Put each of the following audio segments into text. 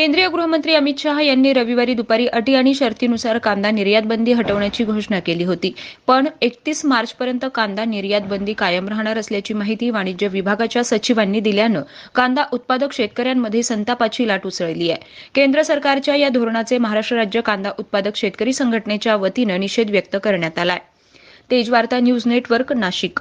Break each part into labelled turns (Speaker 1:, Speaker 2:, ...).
Speaker 1: केंद्रीय गृहमंत्री अमित शहा यांनी रविवारी दुपारी अटी आणि शर्तीनुसार कांदा निर्यात बंदी हटवण्याची घोषणा केली होती. पण एकतीस मार्चपर्यंत कांदा निर्यात बंदी कायम राहणार असल्याची माहिती वाणिज्य विभागाच्या सचिवांनी दिल्यानं कांदा उत्पादक शेतकऱ्यांमध्ये संतापाची लाट उसळली आहे. केंद्र सरकारच्या या धोरणाचे महाराष्ट्र राज्य कांदा उत्पादक शेतकरी संघटनेच्या वतीनं निषेध व्यक्त करण्यात आलाय. Tejvarta news network Nashik.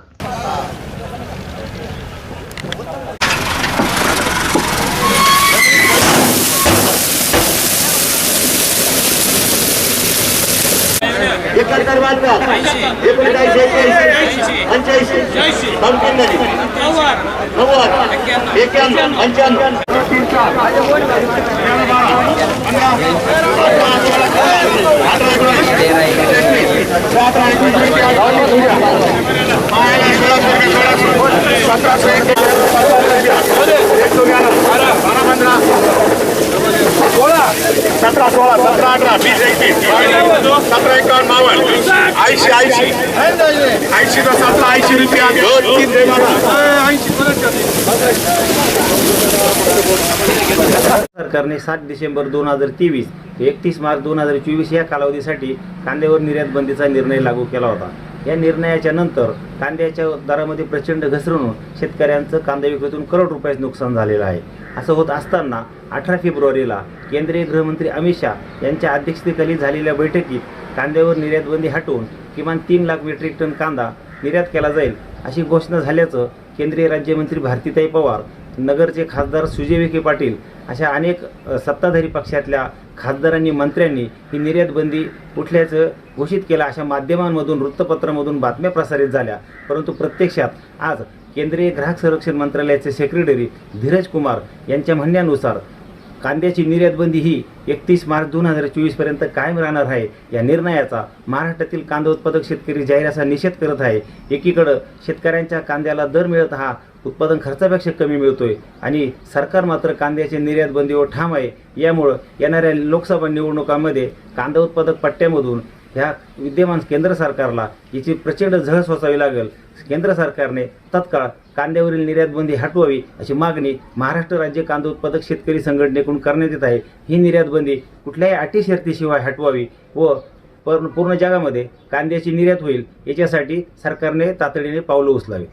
Speaker 2: एकाहत्तर बाजार एकोणचाळीस एक्क्याऐंशी पंच्याऐंशी पंच्याण्णव नव्वद एक्क्याण्णव पंच्याण्णव.
Speaker 3: सतरा सोळा सतरा अठरा वीस एकवीस सतरा एकावन्न बावन्न ऐंशी ऐंशी. ऐंशी तर सतरा ऐंशी रुपया दोन तीन दे मला.
Speaker 4: सरकारने सात डिसेंबर दोन हजार तेवीस ते एकतीस मार्च दोन हजार चोवीस या कालावधीसाठी कांद्यावर निर्यात बंदीचा निर्णय लागू केला होता. या निर्णयाच्या नंतर कांद्याच्या दरामध्ये प्रचंड घसरण होऊन शेतकऱ्यांचं कांदा विक्रीतून करोड रुपयाचं नुकसान झालेलं आहे. असं होत असताना अठरा फेब्रुवारीला केंद्रीय गृहमंत्री अमित शहा यांच्या अध्यक्षतेखाली झालेल्या बैठकीत कांद्यावर निर्यातबंदी हटवून किमान तीन लाख मेट्रिक टन कांदा निर्यात केला जाईल अशी घोषणा झाल्याचं केंद्रीय राज्यमंत्री भारतीताई पवार नगरचे खासदार सुजय विखे पाटील अशा अनेक सत्ताधारी पक्षातल्या खासदारांनी मंत्र्यांनी ही निर्यात बंदी उठल्याचं घोषित केलं अशा माध्यमांमधून वृत्तपत्रामधून बातम्या प्रसारित झाल्या. परंतु प्रत्यक्षात आज केंद्रीय ग्राहक संरक्षण मंत्रालयाचे सेक्रेटरी धीरज कुमार यांच्या म्हणण्यानुसार कांद्याची निर्यातबंदी ही एकतीस मार्च दोन हजार चोवीसपर्यंत कायम राहणार आहे. या निर्णयाचा महाराष्ट्रातील कांदा उत्पादक शेतकरी जाहीर असा निषेध करत आहे. एकीकडं शेतकऱ्यांच्या कांद्याला दर मिळत हा उत्पादन खर्चापेक्षा कमी मिळतोय आणि सरकार मात्र कांद्याच्या निर्यातबंदीवर ठाम आहे. यामुळं येणाऱ्या लोकसभा निवडणुकांमध्ये कांदा उत्पादक पट्ट्यामधून ह्या विद्यमान केंद्र सरकारला याची प्रचंड झळ सोसावी लागेल. केंद्र सरकारने तत्काळ कांद्यावरील निर्यात बंदी हटवावी अशी मागणी महाराष्ट्र राज्य कांदा उत्पादक शेतकरी संघटनेकडून करण्यात येत आहे. ही निर्यात बंदी कुठल्याही अटी शर्तीशिवाय हटवावी व पूर्ण पूर्ण जगामध्ये कांद्याची निर्यात होईल. याच्यासाठी सरकारने तातडीने पावलं उचलावी